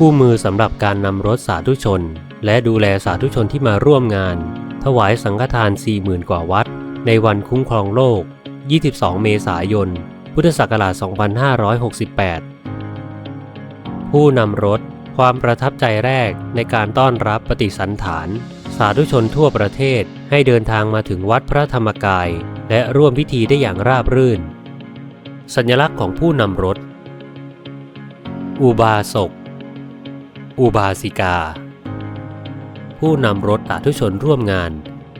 คู่มือสำหรับการนำรถสาธุชน และดูแลสาธุชนที่มาร่วมงาน ถวายสังฆทาน 40,000 กว่าวัด ในวันคุ้มครองโลก 22 เมษายน พุทธศักราช 2568 ผู้นำรถ ความประทับใจแรกในการต้อนรับปฏิสันฐาน สาธุชนทั่วประเทศให้เดินทางมาถึงวัดพระธรรมกาย และร่วมพิธีได้อย่างราบรื่น สัญลักษณ์ของผู้นำรถ อุบาสก อุบาสิกา ผู้นำรถสาธุชนร่วมงาน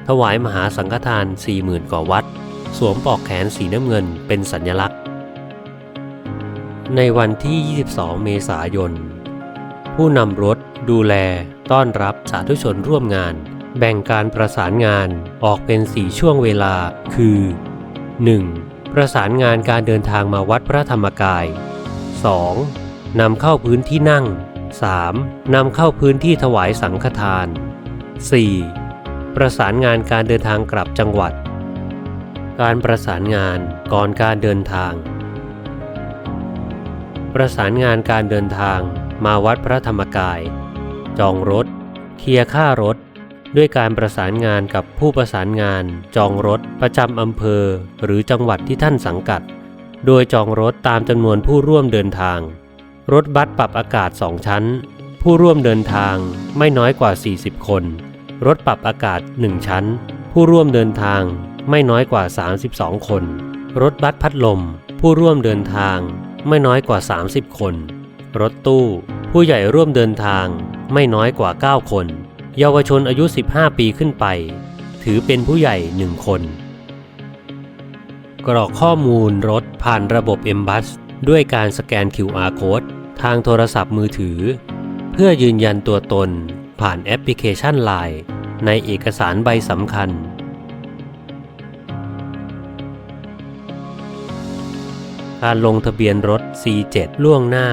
ถวายมหาสังฆทาน40,000กว่าวัด สวมปลอกแขนสีน้ำเงินเป็นสัญลักษณ์ ในวันที่ 22 เมษายน ผู้นำรถดูแลต้อนรับสาธุชนร่วมงาน แบ่งการประสานงานออกเป็น4ช่วงเวลาคือ 1. ประสานงานการเดินทางมาวัดพระธรรมกาย 2. นำเข้าพื้นที่นั่ง 3. นำเข้าพื้นที่ถวายสังฆทาน 4. ประสานงานการเดินทางกลับจังหวัด การประสานงานก่อนการเดินทาง ประสานงานการเดินทางมาวัดพระธรรมกาย จองรถ เคลียร์ค่ารถ ด้วยการประสานงานกับผู้ประสานงาน จองรถประจำอำเภอ หรือจังหวัดที่ท่านสังกัด โดยจองรถตามจำนวนผู้ร่วมเดินทาง รถบัสปรับอากาศ 2 ชั้น ผู้ร่วมเดินทางไม่น้อยกว่า 40 คน รถปรับอากาศ 1 ชั้น ผู้ร่วมเดินทางไม่น้อยกว่า 32 คน รถบัสพัดลม ผู้ร่วมเดินทางไม่น้อยกว่า 30 คน รถตู้ ผู้ใหญ่ร่วมเดินทางไม่น้อยกว่า 9 คน เยาวชนอายุ 15 ปีขึ้นไป ถือเป็นผู้ใหญ่1คน กรอกข้อมูลรถผ่านระบบ m b u s ด้วยการสแกน QR Code ทางโทรศัพท์มือถือ เพื่อยืนยันตัวตนผ่านแอปพลิเคชัน Line ในเอกสารใบสำคัญ การลงทะเบียนรถ C7 ล่วงหน้า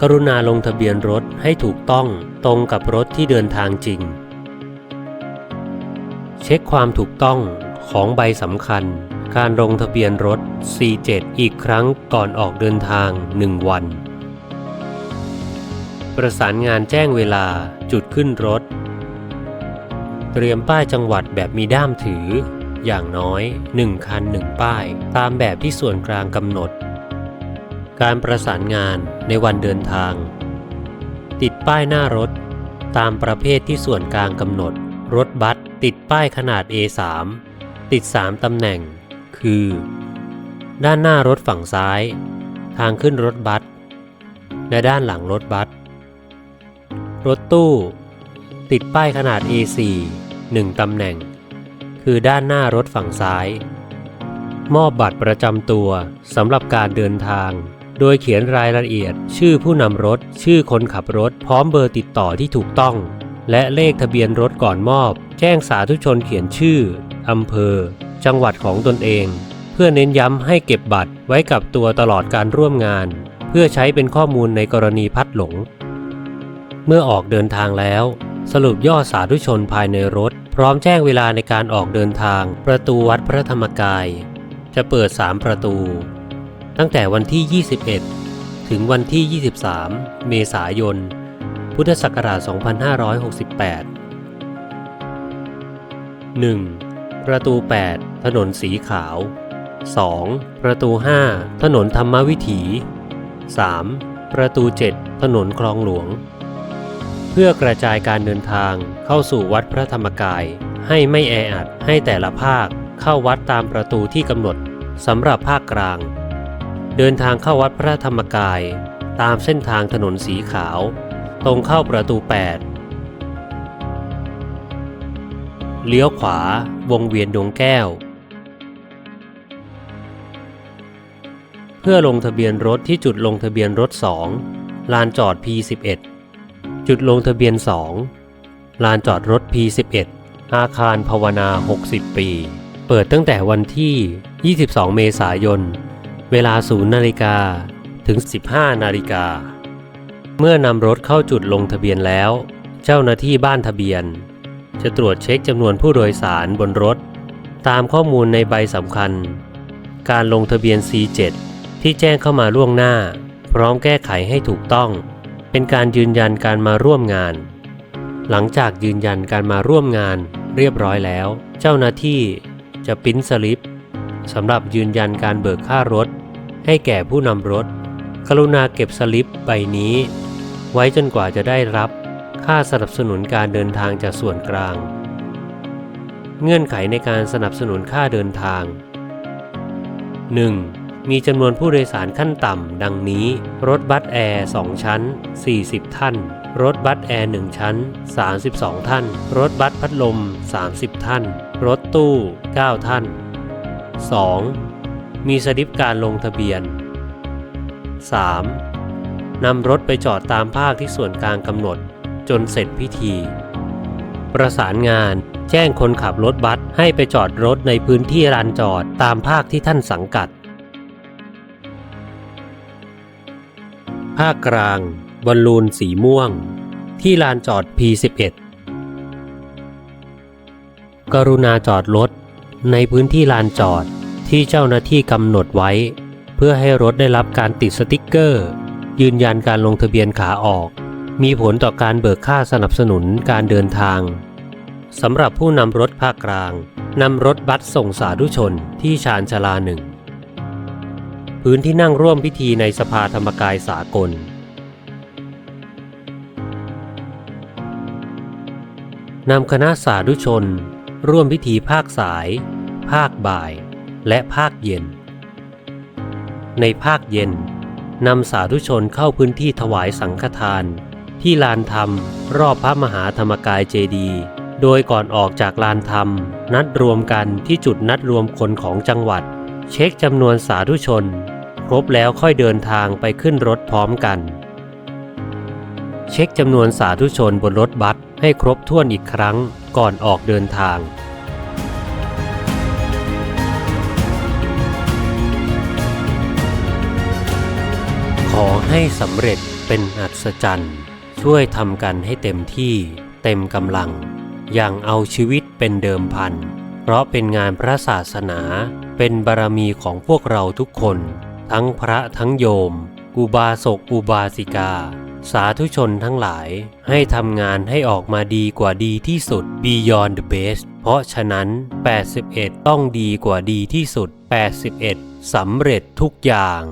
กรุณาลงทะเบียนรถให้ถูกต้องตรงกับรถที่เดินทางจริง เช็คความถูกต้องของใบสำคัญ การลงทะเบียนรถ C7 อีกครั้งก่อนออกเดินทาง 1 วัน ประสานงานแจ้งเวลาจุดขึ้นรถ เตรียมป้ายจังหวัดแบบมีด้ามถือ อย่างน้อย 1 คัน 1 ป้าย ตามแบบที่ส่วนกลางกำหนด การประสานงานในวันเดินทาง ติดป้ายหน้ารถ ตามประเภทที่ส่วนกลางกำหนด รถบัสติดป้ายขนาด A3 ติด 3 ตำแหน่ง คือ ด้านหน้ารถฝั่งซ้าย ทางขึ้นรถบัสและด้านหลังรถบัส รถตู้ ติดป้ายขนาด A4 1ตำแหน่ง คือด้านหน้ารถฝั่งซ้าย มอบบัตรประจำตัวสำหรับการเดินทาง โดยเขียนรายละเอียด ชื่อผู้นำรถ ชื่อคนขับรถ พร้อมเบอร์ติดต่อที่ถูกต้อง และเลขทะเบียนรถก่อนมอบ แจ้งสาธุชนเขียนชื่ออำเภอ จังหวัดของตนเอง เพื่อเน้นย้ำให้เก็บบัตรไว้กับตัวตลอดการร่วมงาน เพื่อใช้เป็นข้อมูลในกรณีพัดหลง เมื่อออกเดินทางแล้ว สรุปยอดสาธุชนภายในรถ พร้อมแจ้งเวลาในการออกเดินทาง ประตูวัดพระธรรมกาย จะเปิด 3 ประตู ตั้งแต่วันที่ 21 ถึงวันที่ 23 เมษายน พุทธศักราช 2568 1. ประตู 8 ถนนสีขาว 2. ประตู 5 ถนนธรรมวิถี 3. ประตู 7 ถนนคลองหลวง พื่อกระจายการเดินทางเข้าสู่วัดพระธรรมกาย ให้ไม่แออัดให้แต่ละภาคเข้าวัดตามประตูที่กำหนดสำหรับภาคกลาง เดินทางเข้าวัดพระธรรมกาย ตามเส้นทางถนนสีขาว ตรงเข้าประตู 8 เลี้ยวขวาวงเวียนดวงแก้ว เพื่อลงทะเบียนรถที่จุดลงทะเบียนรถ 2 ลานจอด P11 จุดลงทะเบียน 2 ลานจอดรถ P11 อาคารภาวนา 60 ปี เปิดตั้งแต่วันที่ 22 เมษายน เวลา 0 นาฬิกา ถึง 15 นาฬิกา เมื่อนำรถเข้าจุดลงทะเบียนแล้ว เจ้าหน้าที่บ้านทะเบียน จะตรวจเช็คจำนวนผู้โดยสารบนรถ ตามข้อมูลในใบสำคัญ การลงทะเบียน C7 ที่แจ้งเข้ามาล่วงหน้า พร้อมแก้ไขให้ถูกต้อง เป็นการยืนยันการมาร่วมงาน หลังจากยืนยันการมาร่วมงานเรียบร้อยแล้ว เจ้าหน้าที่จะปิ้นสลิปสำหรับยืนยันการเบิกค่ารถ ให้แก่ผู้นำรถ กรุณาเก็บสลิปใบนี้ ไว้จนกว่าจะได้รับค่าสนับสนุนการเดินทางจากส่วนกลาง เงื่อนไขในการสนับสนุนค่าเดินทาง 1. มีจำนวนผู้โดยสารขั้นต่ำ ดังนี้ รถบัสแอร์ 2 ชั้น 40 ท่าน รถบัสแอร์ 1 ชั้น 32 ท่าน รถบัสพัดลม 30 ท่าน รถตู้ 9 ท่าน 2. มีสลิปการลงทะเบียน 3. นำรถไปจอดตามภาคที่ส่วนกลางกำหนด จนเสร็จพิธี ประสานงานแจ้งคนขับรถบัสให้ไปจอดรถในพื้นที่ลานจอดตามภาคที่ท่านสังกัด ภาคกลางบอลลูนสีม่วง ที่ลานจอด P11 กรุณาจอดรถในพื้นที่ลานจอดที่เจ้าหน้าที่กำหนดไว้ เพื่อให้รถได้รับการติดสติกเกอร์ ยืนยันการลงทะเบียนขาออก มีผลต่อการเบิกค่าสนับสนุนการเดินทางสำหรับผู้นำรถภาคกลางนำรถบัสส่งสาธุชนที่ชานชาลาหนึ่ง พื้นที่นั่งร่วมพิธีในสภาธรรมกายสากล นำคณะสาธุชน ร่วมพิธีภาคสาย ภาคบ่าย และภาคเย็น ในภาคเย็นนำสาธุชนเข้าพื้นที่ถวายสังฆทาน ที่ลานธรรม รอบพระมหาธรรมกายเจดีย์โดยก่อนออกจากลานธรรม นัดรวมกันที่จุดนัดรวมคนของจังหวัด เช็คจำนวนสาธุชน ครบแล้วค่อยเดินทางไปขึ้นรถพร้อมกัน เช็คจำนวนสาธุชนบนรถบัสให้ครบถ้วนอีกครั้งก่อนออกเดินทางขอให้สำเร็จเป็นอัศจรรย์ ช่วยทำกันให้เต็มที่เต็มกำลัง อย่างเอาชีวิตเป็นเดิมพัน เพราะเป็นงานพระศาสนา เป็นบารมีของพวกเราทุกคน ทั้งพระทั้งโยม อุบาสกอุบาสิกา สาธุชนทั้งหลาย ให้ทำงานให้ออกมาดีกว่าดีที่สุด beyond the best เพราะฉะนั้น 81 ต้องดีกว่าดีที่สุด 81สำเร็จทุกอย่าง